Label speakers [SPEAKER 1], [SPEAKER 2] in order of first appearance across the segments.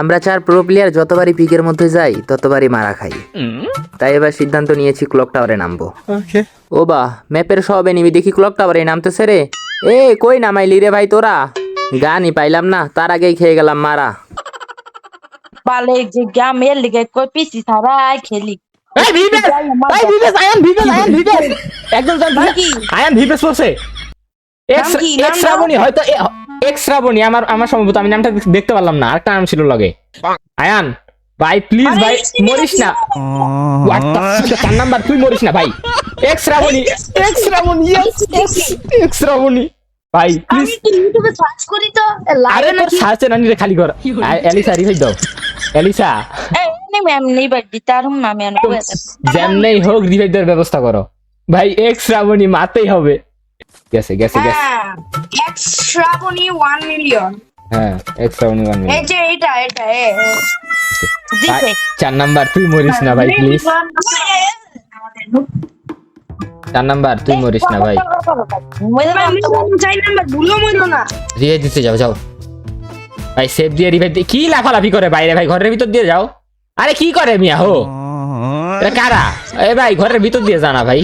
[SPEAKER 1] আমরা চার pro player যতবারই পিকের মধ্যে যাই ততবারই মারা খাই। তাই এবার সিদ্ধান্ত নিয়েছি ক্লক টাওয়ারে নামবো। ও বা ম্যাপের সব এনিমি দেখি ক্লক টাওয়ারে নামতেছে রে। এ কই নামাইলি রে ভাই তোরা? গানই পাইলাম না তার আগেই খেয়ে গেলাম মারা।
[SPEAKER 2] পালে যে গ্রামের লিগে কই পিসি সারাই খেলি।
[SPEAKER 3] এই ভিভেস! এই ভিভেস আয়ান ভিভেস আয়ান ভিভেস! একদম জান
[SPEAKER 2] কি?
[SPEAKER 3] আয়ান ভিভেস পড়ছে এক্স এক্স। শ্রাবণী হয়তো এক্স শ্রাবণী আমার আমার সম্ভবত আমি নামটা দেখতে পারলাম না আরেকটা নাম ছিল লগে। আয়ান ভাই প্লিজ ভাই মরিস না। নাম্বার তুই মরিস না ভাই। Ex Shrabani ex Shrabani yes, yes, Shrabani. ভাই প্লিজ
[SPEAKER 2] ইউটিউবে সার্চ করি তো?
[SPEAKER 3] আরে সার্চে নানি রে খালি কর। এলিসা দাও। এলিসা যেমনেই হোক রিভাইভ দেওয়ার ব্যবস্থা করো। ভাই এক্স শ্রাবণী মাতেই হবে। গেছে গেছে গেছে।
[SPEAKER 2] হ্যাঁ। এক্স শ্রাবণী 1 মিলিয়ন
[SPEAKER 3] হ্যাঁ এক্স শ্রাবণী ওয়ান
[SPEAKER 2] এই যে এটা এটা এ এ।
[SPEAKER 3] চার নাম্বার তুই মরিস না ভাই প্লিজ চার নাম্বার তুই মরিস না ভাই।
[SPEAKER 2] চাই নাম্বার ভুলো মরো না।
[SPEAKER 3] রিভাইভ দিতে যাও যাও। ভাই সেভ দিয়ে রিভাইভ দিয়ে কি লাফালাফি করে বাইরে ভাই? ঘরের ভিতর দিয়ে যাও। আরে কি করে মিয়া হো? কারা? এ ভাই ঘরের ভিতর দিয়ে জানা ভাই।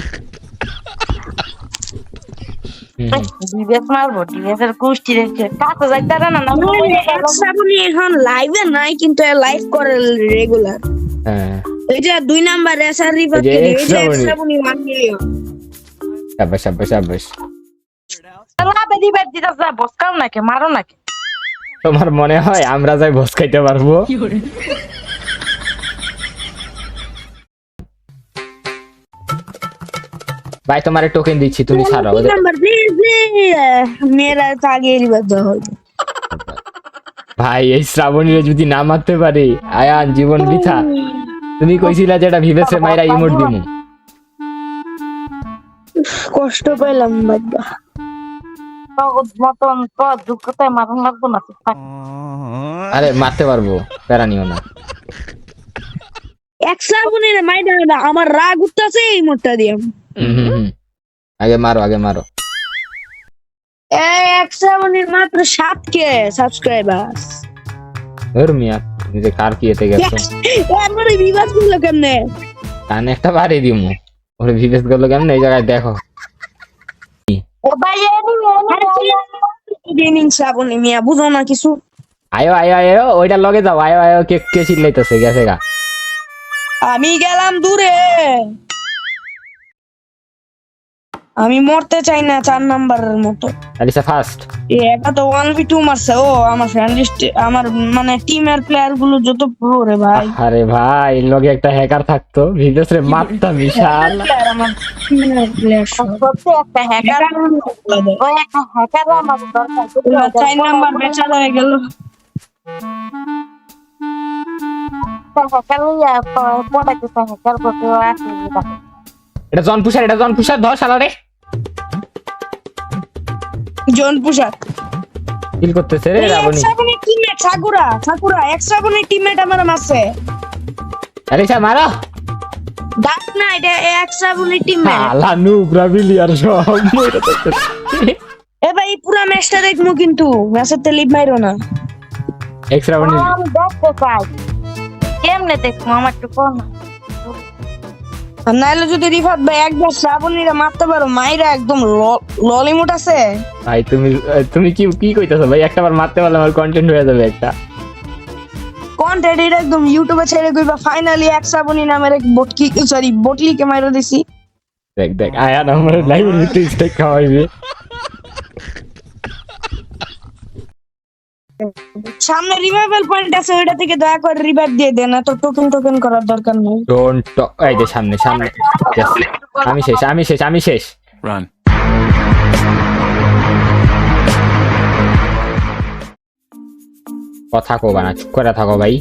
[SPEAKER 3] হুম, হুম।
[SPEAKER 2] ডিবেস মারবো কুষ্টি রেখে কাছে যাইতারা না না
[SPEAKER 4] শ্রাবণী এখন লাইভে নাই কিন্তু লাইভ করে রেগুলার
[SPEAKER 3] হ্যাঁ।
[SPEAKER 4] এই যে দুই নাম্বার
[SPEAKER 3] এই যে
[SPEAKER 2] লাভে দিবে বসকাও নাকি মারো নাকি।
[SPEAKER 3] তোমার মনে হয় আমরা যাই ভোজ খাইতে পারব? ভাই তোমার টোকেন দিচ্ছি তুমি ছাড়ো। ওদের
[SPEAKER 4] নাম্বার মেয়েরা তো আগে
[SPEAKER 3] ভাই এই শ্রাবণীরে যদি না মারতে পারি আয়ান জীবন বৃথা। তুমি কইছিলা যে এটা ভিভেসে মাইরা ইমোট দিমু।
[SPEAKER 4] কষ্ট পেলাম বাবা।
[SPEAKER 2] মতন তো দুঃখতে মারন লাগবো না
[SPEAKER 3] আরে মারতে পারব প্যারা নিও না।
[SPEAKER 4] এক শ্রাবণীর মাইডা না আমার রাগ উঠতেছে এই মোটটা দিয়ে।
[SPEAKER 3] আগে মারো আগে মারো।
[SPEAKER 4] এক শ্রাবণীর মাত্র সাত কে সাবস্ক্রাইবার
[SPEAKER 3] ধর মিয়া কার কি এতে গেছো?
[SPEAKER 4] আমার বিবাদগুলো কেমনে?
[SPEAKER 3] কানে একটা বাড়ি দিমু। ওরে গুলো কেমন? এই জায়গায় দেখো।
[SPEAKER 2] ও ভাই
[SPEAKER 4] গেমিং শ্রাবণী মিয়া বুঝো না কিছু।
[SPEAKER 3] আয়ো আয়ো আয়ো ওইটা লগে যাও। আয়ো আয়ো কে কে চিল্লাইতেছে? গেছে গা।
[SPEAKER 4] আমি গেলাম দূরে। আমি মরতে চাই না চার নাম্বারের মতো।
[SPEAKER 3] আলিসা ফার্স্ট
[SPEAKER 4] এ এটা তো ওয়ান ভি টু মারছে। ও আমার ফ্রেন্ড লিস্ট আমার মানে টিমের প্লেয়ারগুলো যত প্রো রে ভাই।
[SPEAKER 3] আরে ভাই লগে একটা হ্যাকার থাকতো। ভিভেস রে মারতাম বিশাল।
[SPEAKER 4] আমার টিমের প্লেয়ার
[SPEAKER 2] একটা হ্যাকার ওই একটা হ্যাকার আমার দরকার।
[SPEAKER 4] চার নাম্বার বেচা হয়ে গেল।
[SPEAKER 2] হ্যাকার লইয়া পড়াইতে হ্যাকার করতে
[SPEAKER 3] এটা জন পুষার এটা জন পুষার ধর শালা রে
[SPEAKER 4] জন পুষার
[SPEAKER 3] কিল করতেছে রে রাবণী।
[SPEAKER 4] এক্সট্রাবনের টিমমেট সাকুরা সাকুরা এক্সট্রাবনের টিমমেট আমার মারছে
[SPEAKER 3] আলিসা মারো।
[SPEAKER 4] ডাক না এটা এক্সট্রাবনের টিমমেট
[SPEAKER 3] আলা নুব রাবিলি আর সব মইরা থাকতেছে।
[SPEAKER 4] এ ভাই পুরা ম্যাচটা দেখমু কিন্তু। ম্যাচের তে লিভ মাইরো না।
[SPEAKER 2] আমি দেখতে চাই কেমনে দেখব? আমার একটু কোন
[SPEAKER 4] আর নাইলে যদি রিফাত ভাই একবার শ্রাবণীরা মারতে পারো। মাইরা একদম ললিমুট আছে।
[SPEAKER 3] ভাই তুমি তুমি কি কি কইতাছো ভাই? একটা বার মারতে পারলে আমার কন্টেন্ট হয়ে যাবে একটা।
[SPEAKER 4] কন্টেন্ট এটা একদম ইউটিউবে ছেড়ে কইবা ফাইনালি এক শ্রাবণী নামের এক বটকি সরি বটলিকে মাইরা দিছি।
[SPEAKER 3] দেখ দেখ আয়া না আমার লাইভের ভিতরে স্টেক খাওয়াইবে।
[SPEAKER 4] সামনে রিভাইভাল পয়েন্ট আছে ওইটা থেকে দয়া করে রিভাইভ দিয়ে দেন এত টোকেন টোকেন করার দরকার নেই।
[SPEAKER 3] ডোন্ট এই যে সামনে সামনে। আমি শেষ আমি শেষ আমি শেষ।
[SPEAKER 5] Run.
[SPEAKER 3] কথা কো বানা চুপ করে থাকো ভাই।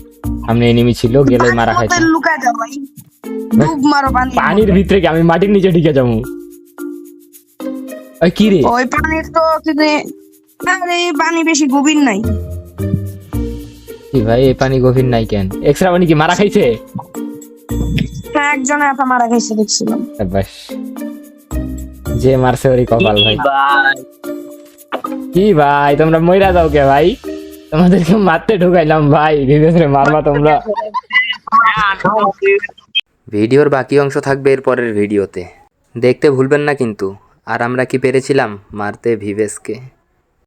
[SPEAKER 3] সামনে এনিমি ছিল গেলে মারা খাইছে।
[SPEAKER 4] পানির লুকা যাও ভাই। ডুব মারো পানি।
[SPEAKER 3] পানির ভিতরে কি আমি মাটির নিচে ঢুকে যাব? ওই কি রে?
[SPEAKER 4] ওই পানির তো আরে পানি বেশি গভীর নাই।
[SPEAKER 3] কি ভাই এই পানি গভীর নাই কেন? এক্সট্রা পানি কি মারা খাইছে?
[SPEAKER 4] হ্যাঁ একজনে একা মারা খাইছে দেখছিলাম।
[SPEAKER 3] বাস। যে মারছে ওরই কপাল ভাই? কি ভাই তোমরা মইরা যাও কে ভাই?
[SPEAKER 2] তোমাদেরকে মারতে ঢুকাইলাম ভাই বিবেচরে মারবা তোমরা।
[SPEAKER 3] ভিডিওর বাকি অংশ থাকবে এর পরের ভিডিওতে। দেখতে ভুলবেন না কিন্তু। আর আমরা কি পেরেছিলাম? মারতে ভিভেসকে।